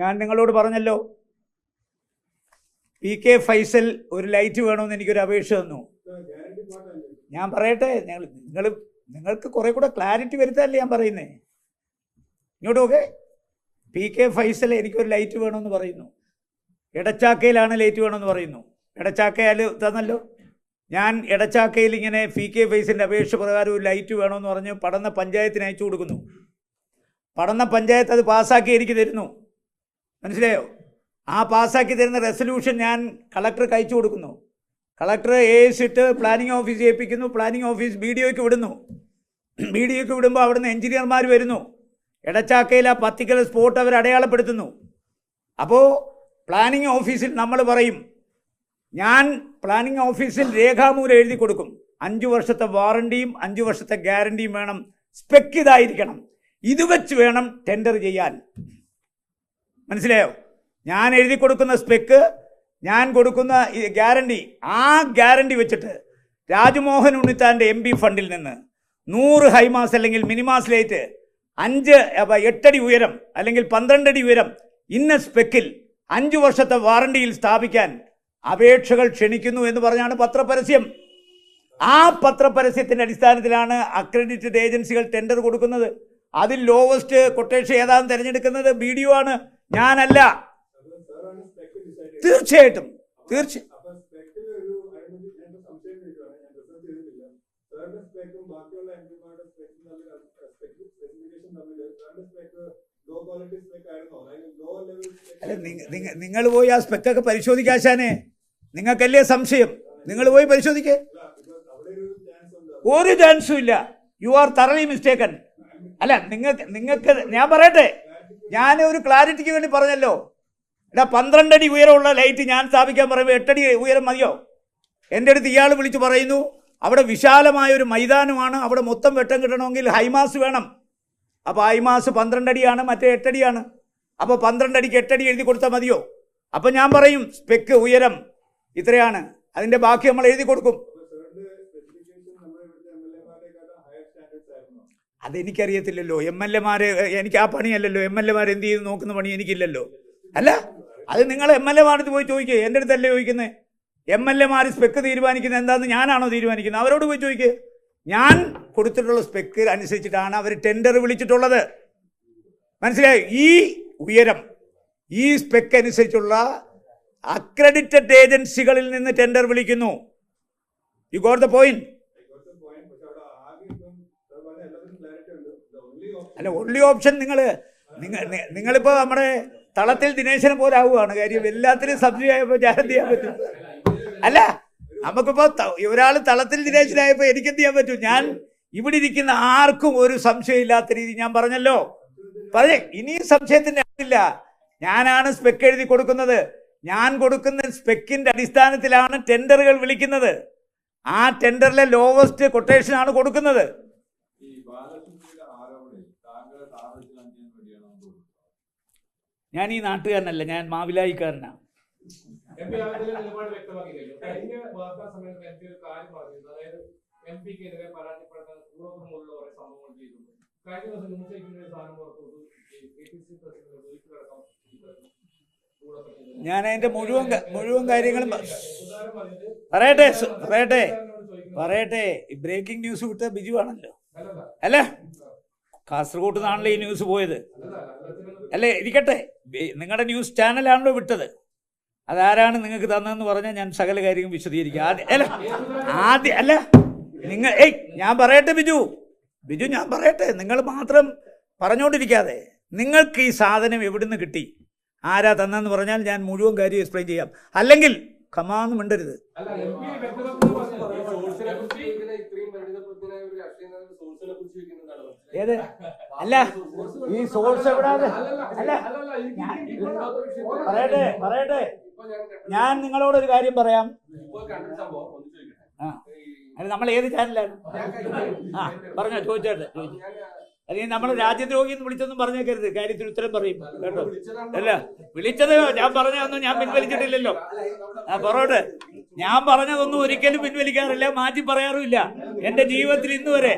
ഞാൻ നിങ്ങളോട് പറഞ്ഞല്ലോ പി കെ ഫൈസൽ ഒരു ലൈറ്റ് വേണമെന്ന് എനിക്കൊരു അപേക്ഷ തന്നു. ഞാൻ പറയട്ടെ നിങ്ങൾ നിങ്ങൾ നിങ്ങൾക്ക് കുറെ കൂടെ ക്ലാരിറ്റി വരുത്താല്ലേ ഞാൻ പറയുന്നേ. ഇങ്ങോട്ട് ഓക്കെ പി കെ ഫൈസൽ എനിക്കൊരു ലൈറ്റ് വേണമെന്ന് പറയുന്നു. ഇടച്ചാക്കയിലാണ് ലൈറ്റ് വേണമെന്ന് പറയുന്നു. ഇടച്ചാക്കയാൽ തന്നല്ലോ. ഞാൻ ഇടച്ചാക്കയിൽ ഇങ്ങനെ പി കെ ഫൈസലിന്റെ അപേക്ഷ പ്രകാരം ഒരു ലൈറ്റ് വേണമെന്ന് പറഞ്ഞ് പടന്ന പഞ്ചായത്തിന് അയച്ചു കൊടുക്കുന്നു. പടന്ന പഞ്ചായത്ത് അത് പാസ്സാക്കി എനിക്ക് തരുന്നു. മനസ്സിലായോ? ആ പാസ്സാക്കി തരുന്ന റെസൊല്യൂഷൻ ഞാൻ കളക്ടർ അയച്ചു കൊടുക്കുന്നു. കളക്ടർ എ എസ് ഇട്ട് പ്ലാനിംഗ് ഓഫീസ് ഏൽപ്പിക്കുന്നു പ്ലാനിംഗ് ഓഫീസ് ബി ഡി ഒക്ക് വിടുന്നു. ബി ഡി ഒക്ക് വിടുമ്പോൾ അവിടുന്ന് എഞ്ചിനീയർമാർ വരുന്നു. ഇടച്ചാക്കയിൽ ആ പത്തിക്കൽ സ്പോട്ട് അവർ അടയാളപ്പെടുത്തുന്നു. അപ്പോൾ പ്ലാനിംഗ് ഓഫീസിൽ നമ്മൾ പറയും ഞാൻ പ്ലാനിംഗ് ഓഫീസിൽ രേഖാമൂലം എഴുതി കൊടുക്കും. അഞ്ചു വർഷത്തെ വാറണ്ടിയും അഞ്ചു വർഷത്തെ ഗ്യാരണ്ടിയും വേണം. സ്പെക്ക് ഇതായിരിക്കണം ഇത് വെച്ച് വേണം ടെൻഡർ ചെയ്യാൻ. മനസ്സിലായോ? ഞാൻ എഴുതി കൊടുക്കുന്ന സ്പെക്ക് ഞാൻ കൊടുക്കുന്ന ഗ്യാരണ്ടി ആ ഗ്യാരണ്ടി വെച്ചിട്ട് രാജ്മോഹൻ ഉണ്ണിത്താന്റെ എം പി ഫണ്ടിൽ നിന്ന് നൂറ് ഹൈമാസ് അല്ലെങ്കിൽ മിനിമാസ് ലൈറ്റ് അഞ്ച് എട്ടടി ഉയരം അല്ലെങ്കിൽ പന്ത്രണ്ടടി ഉയരം ഇന്ന സ്പെക്കിൽ അഞ്ചു വർഷത്തെ വാറണ്ടിയിൽ സ്ഥാപിക്കാൻ അപേക്ഷകൾ ക്ഷണിക്കുന്നു എന്ന് പറഞ്ഞാണ് പത്രപരസ്യം. ആ പത്രപരസ്യത്തിന്റെ അടിസ്ഥാനത്തിലാണ് അക്രഡിറ്റഡ് ഏജൻസികൾ ടെൻഡർ കൊടുക്കുന്നത്. അതിൽ ലോവസ്റ്റ് കൊട്ടേഷൻ ഏതാണ് തിരഞ്ഞെടുക്കുന്നത്? ബി ആണ്. ഞാനല്ല. തീർച്ചയായിട്ടും. തീർച്ച നിങ്ങൾ പോയി ആ സ്പെക്കൊക്കെ പരിശോധിക്കാശാനെ നിങ്ങൾക്കല്ലേ സംശയം? നിങ്ങൾ പോയി പരിശോധിക്കേ. ഒരു ചാൻസും ഇല്ല. യു ആർ തറലി മിസ്റ്റേക്കൻ അല്ല നിങ്ങൾക്ക് നിങ്ങൾക്ക് ഞാൻ പറയട്ടെ. ഞാൻ ഒരു ക്ലാരിറ്റിക്ക് വേണ്ടി പറഞ്ഞല്ലോ. എടാ പന്ത്രണ്ടടി ഉയരമുള്ള ലൈറ്റ് ഞാൻ സ്ഥാപിക്കാൻ പറയുമ്പോൾ എട്ടടി ഉയരം മതിയോ? എന്റെ അടുത്ത് ഇയാൾ വിളിച്ച് പറയുന്നു അവിടെ വിശാലമായ ഒരു മൈതാനമാണ് അവിടെ മൊത്തം വെട്ടം കിട്ടണമെങ്കിൽ ഹൈമാസ് വേണം. അപ്പോൾ ഹൈമാസ് പന്ത്രണ്ടടിയാണ് മറ്റേ എട്ടടിയാണ്. അപ്പോൾ പന്ത്രണ്ടടിക്ക് എട്ടടി എഴുതി കൊടുത്താൽ മതിയോ? അപ്പോൾ ഞാൻ പറയും സ്പെക്ക് ഉയരം ഇത്രയാണ്. അതിന്റെ ബാക്കി നമ്മൾ എഴുതി കൊടുക്കും. അതെനിക്കറിയത്തില്ലല്ലോ. എം എൽ എമാരെ എനിക്ക് ആ പണിയല്ലല്ലോ. എം എൽ എമാർ എന്ത് ചെയ്ത്? നോക്കുന്ന പണി എനിക്കില്ലല്ലോ. അല്ല അത് നിങ്ങൾ എം എൽ എമാർക്ക് പോയി ചോദിക്കുക എന്റെ അടുത്തല്ലേ ചോദിക്കുന്നത് എം എൽ എമാർ സ്പെക്ക് തീരുമാനിക്കുന്നത് എന്താണെന്ന് ഞാനാണോ തീരുമാനിക്കുന്നത്? അവരോട് പോയി ചോദിക്കുക ഞാൻ കൊടുത്തിട്ടുള്ള സ്പെക്ക് അനുസരിച്ചിട്ടാണ് അവർ ടെൻഡർ വിളിച്ചിട്ടുള്ളത്. മനസ്സിലായി? ഈ ഉയരം ഈ സ്പെക്ക് അനുസരിച്ചുള്ള അക്രഡിറ്റഡ് ഏജൻസികളിൽ നിന്ന് ടെൻഡർ വിളിക്കുന്നു. യു ഗോട്ട് ദ പോയിന്റ് അല്ല ഓൺലി ഓപ്ഷൻ നിങ്ങൾ നിങ്ങൾ നിങ്ങളിപ്പോൾ നമ്മുടെ തളത്തിൽ ദിനേശനെ പോലെ ആവുകയാണ്. കാര്യം എല്ലാത്തിനും സബ്സിഡി ആയപ്പോൾ ഞാൻ ചെയ്യാൻ പറ്റും. അല്ല നമുക്കിപ്പോൾ ഒരാൾ തളത്തിൽ ദിനേശനായപ്പോൾ എനിക്ക് എന്ത് ചെയ്യാൻ പറ്റും? ഞാൻ ഇവിടെ ഇരിക്കുന്ന ആർക്കും ഒരു സംശയം ഇല്ലാത്ത രീതി ഞാൻ പറഞ്ഞല്ലോ. പറഞ്ഞേ ഇനിയും സംശയത്തിന്റെ ഇല്ല ഞാനാണ് സ്പെക്ക് എഴുതി കൊടുക്കുന്നത്. ഞാൻ കൊടുക്കുന്ന സ്പെക്കിന്റെ അടിസ്ഥാനത്തിലാണ് ടെൻഡറുകൾ വിളിക്കുന്നത്. ആ ടെൻഡറിലെ ലോവസ്റ്റ് കൊട്ടേഷനാണ് കൊടുക്കുന്നത്. ഞാൻ ഈ നാട്ടുകാരനല്ല ഞാൻ മാവിലായിക്കാരനാണ് കഴിഞ്ഞ ദിവസം ന്യൂസ് ഒരു സാധനം പുറത്തു വിട്ടു. ഈ കെ പി സി പ്രസിഡന്റ് വീട്ടിലടക്കം ഞാൻ അതിന്റെ മുഴുവൻ മുഴുവൻ കാര്യങ്ങളും പറയട്ടെ പറയട്ടെ. പറയട്ടെ. ബ്രേക്കിംഗ് ന്യൂസ് വിട്ട ബിജു ആണല്ലോ. അല്ല? കാസർഗോഡ് നിന്നാണല്ലോ ഈ ന്യൂസ് പോയത്? അല്ലേ ഇരിക്കട്ടെ. നിങ്ങളുടെ ന്യൂസ് ചാനലാണല്ലോ വിട്ടത്. അതാരാണ് നിങ്ങൾക്ക് തന്നതെന്ന് പറഞ്ഞാൽ ഞാൻ സകല കാര്യവും വിശദീകരിക്കുക ആദ്യം അല്ല ആദ്യം അല്ല നിങ്ങൾ ഏയ് ഞാൻ പറയട്ടെ ബിജു. ബിജു ഞാൻ പറയട്ടെ. നിങ്ങൾ മാത്രം പറഞ്ഞുകൊണ്ടിരിക്കാതെ നിങ്ങൾക്ക് ഈ സാധനം എവിടുന്ന് കിട്ടി? ആരാ തന്നെന്ന് പറഞ്ഞാൽ ഞാൻ മുഴുവൻ കാര്യം എക്സ്പ്ലെയിൻ ചെയ്യാം. അല്ലെങ്കിൽ കമാന്ന് മിണ്ടരുത് അല്ല എം പി വ്യക്തമാക്കുന്ന പറഞ്ഞത് എം പി ഇത്രയും പരിണിതപ്രജ്ഞനായ ഒരു രാഷ്ട്രീയ നേതാവ് സോഴ്സിനെ കുറിച്ച് ചോദിക്കുന്നതാണ് ഏത്? അല്ല ഈ സോഴ്സ് എവിടാതെ അല്ല പറയട്ടെ പറയട്ടെ. ഞാൻ നിങ്ങളോട് ഒരു കാര്യം പറയാം. ആ. അത് നമ്മൾ ഏത് ചാനലാണ് ആ പറഞ്ഞോ ചോദിച്ചോട്ടെ ചോദിച്ചു. അല്ലെങ്കിൽ നമ്മൾ രാജ്യദ്രോഹി എന്ന് വിളിച്ചൊന്നും പറഞ്ഞേക്കരുത്. കാര്യത്തിൽ ഉത്തരം പറയും കേട്ടോ? അല്ല വിളിച്ചത് ഞാൻ പറഞ്ഞതൊന്നും ഞാൻ പിൻവലിച്ചിട്ടില്ലല്ലോ. ആ പറഞ്ഞോട്ടെ ഞാൻ പറഞ്ഞതൊന്നും ഒരിക്കലും പിൻവലിക്കാറില്ല മാറ്റി പറയാറുമില്ല. എന്റെ ജീവിതത്തിൽ ഇന്ന് വരെ